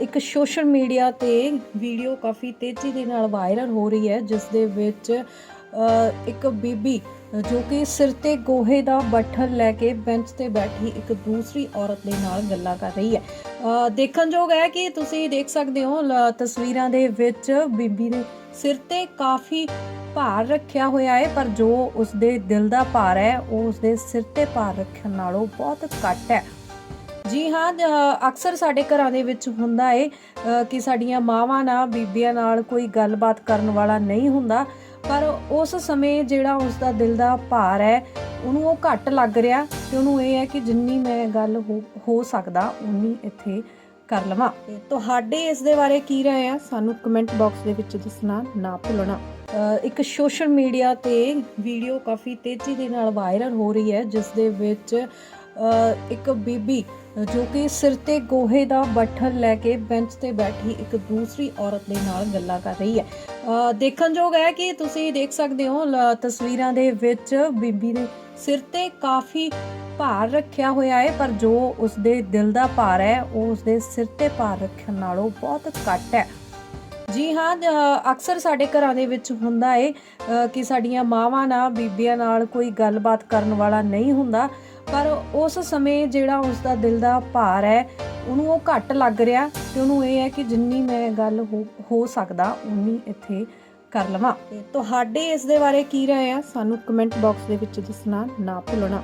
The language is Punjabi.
ਇੱਕ ਸੋਸ਼ਲ ਮੀਡੀਆ ਤੇ ਵੀਡੀਓ ਕਾਫੀ ਤੇਜ਼ੀ ਦੇ ਨਾਲ ਵਾਇਰਲ ਹੋ ਰਹੀ ਹੈ, ਜਿਸ ਦੇ ਵਿੱਚ ਇੱਕ ਬੀਬੀ ਜੋ ਕਿ ਸਿਰ ਤੇ ਗੋਹੇ ਦਾ ਬੱਠਲ ਲੈ ਕੇ ਬੈਂਚ ਤੇ ਬੈਠੀ ਇੱਕ ਦੂਸਰੀ ਔਰਤ ਦੇ ਨਾਲ ਗੱਲਾਂ ਕਰ ਰਹੀ ਹੈ। ਦੇਖਣਯੋਗ ਹੈ ਕਿ ਤੁਸੀਂ ਦੇਖ ਸਕਦੇ ਹੋ, ਲ- ਤਸਵੀਰਾਂ ਦੇ ਵਿੱਚ ਬੀਬੀ ਨੇ ਸਿਰ ਤੇ ਕਾਫੀ ਭਾਰ ਰੱਖਿਆ ਹੋਇਆ ਹੈ, ਪਰ ਜੋ ਉਸਦੇ ਦਿਲ ਦਾ ਭਾਰ ਹੈ, ਉਹ ਉਸਦੇ ਸਿਰ ਤੇ ਭਾਰ ਰੱਖਣ ਨਾਲੋਂ ਬਹੁਤ ਘੱਟ ਹੈ। ਜੀ ਹਾਂ ਅਕਸਰ ਸਾਡੇ ਘਰਾਂ ਦੇ ਵਿੱਚ ਹੁੰਦਾ ਏ ਕਿ ਸਾਡੀਆਂ ਮਾਵਾਂ ਨਾਲ ਬੀਬੀਆਂ ਨਾਲ ਕੋਈ ਗੱਲਬਾਤ ਕਰਨ ਵਾਲਾ ਨਹੀਂ ਹੁੰਦਾ, ਪਰ ਉਸ ਸਮੇਂ ਜਿਹੜਾ ਉਸ ਦਾ ਦਿਲ ਦਾ ਭਾਰ ਹੈ, ਉਹਨੂੰ ਉਹ ਘੱਟ ਲੱਗ ਰਿਹਾ ਤੇ ਉਹਨੂੰ ਇਹ ਹੈ ਕਿ ਜਿੰਨੀ ਮੈਂ ਗੱਲ ਹੋ- ਹੋ ਸਕਦਾ, ਉਨੀ ਇੱਥੇ ਕਰ ਲਵਾਂ। ਤੁਹਾਡੇ ਇਸ ਦੇ ਬਾਰੇ ਕੀ ਰਾਏ ਆ? ਸਾਨੂੰ ਕਮੈਂਟ ਬਾਕਸ ਦੇ ਵਿੱਚ ਦੱਸਣਾ ਨਾ ਭੁੱਲਣਾ। ਇੱਕ ਸੋਸ਼ਲ ਮੀਡੀਆ ਤੇ ਵੀਡੀਓ ਕਾਫੀ ਤੇਜ਼ੀ ਦੇ ਨਾਲ ਵਾਇਰਲ ਹੋ ਰਹੀ ਹੈ, ਜਿਸ ਦੇ ਵਿੱਚ ਇੱਕ ਬੀਬੀ ਜੋ ਕਿ ਸਿਰ ਤੇ ਗੋਹੇ ਦਾ ਬੱਠਲ ਲੈ ਕੇ ਬੈਂਚ ਤੇ ਬੈਠੀ ਇੱਕ ਦੂਸਰੀ ਔਰਤ ਦੇ ਨਾਲ ਗੱਲਾਂ ਕਰ ਰਹੀ ਹੈ। ਦੇਖਣਯੋਗ ਹੈ ਕਿ ਤੁਸੀਂ ਦੇਖ ਸਕਦੇ ਹੋ, ਲ- ਤਸਵੀਰਾਂ ਦੇ ਵਿੱਚ ਬੀਬੀ ਨੇ ਸਿਰ ਤੇ ਕਾਫੀ ਭਾਰ ਰੱਖਿਆ ਹੋਇਆ ਹੈ, ਪਰ ਜੋ ਉਸਦੇ ਦਿਲ ਦਾ ਭਾਰ ਹੈ, ਉਹ ਉਸਦੇ ਸਿਰ ਤੇ ਭਾਰ ਰੱਖਣ ਨਾਲੋਂ ਬਹੁਤ ਘੱਟ ਹੈ। ਜੀ ਹਾਂ ਅਕਸਰ ਸਾਡੇ ਘਰਾਂ ਦੇ ਵਿੱਚ ਹੁੰਦਾ ਏ ਕਿ ਸਾਡੀਆਂ ਮਾਵਾਂ ਨਾਲ ਬੀਬੀਆਂ ਨਾਲ ਕੋਈ ਗੱਲਬਾਤ ਕਰਨ ਵਾਲਾ ਨਹੀਂ ਹੁੰਦਾ। ਪਰ ਉਸ ਸਮੇਂ ਜਿਹੜਾ ਉਸ ਦਾ ਦਿਲ ਦਾ ਭਾਰ ਹੈ, ਉਹਨੂੰ ਉਹ ਘੱਟ ਲੱਗ ਰਿਹਾ ਤੇ ਉਹਨੂੰ ਇਹ ਹੈ ਕਿ ਜਿੰਨੀ ਮੈਂ ਗੱਲ ਹੋ- ਹੋ ਸਕਦਾ, ਉਨੀ ਇੱਥੇ ਕਰ ਲਵਾਂ। ਤੇ ਤੁਹਾਡੇ ਇਸ ਦੇ ਬਾਰੇ ਕੀ ਰਾਏ ਆ? ਸਾਨੂੰ ਕਮੈਂਟ ਬਾਕਸ ਦੇ ਵਿੱਚ ਦੱਸਣਾ ਨਾ ਭੁੱਲਣਾ।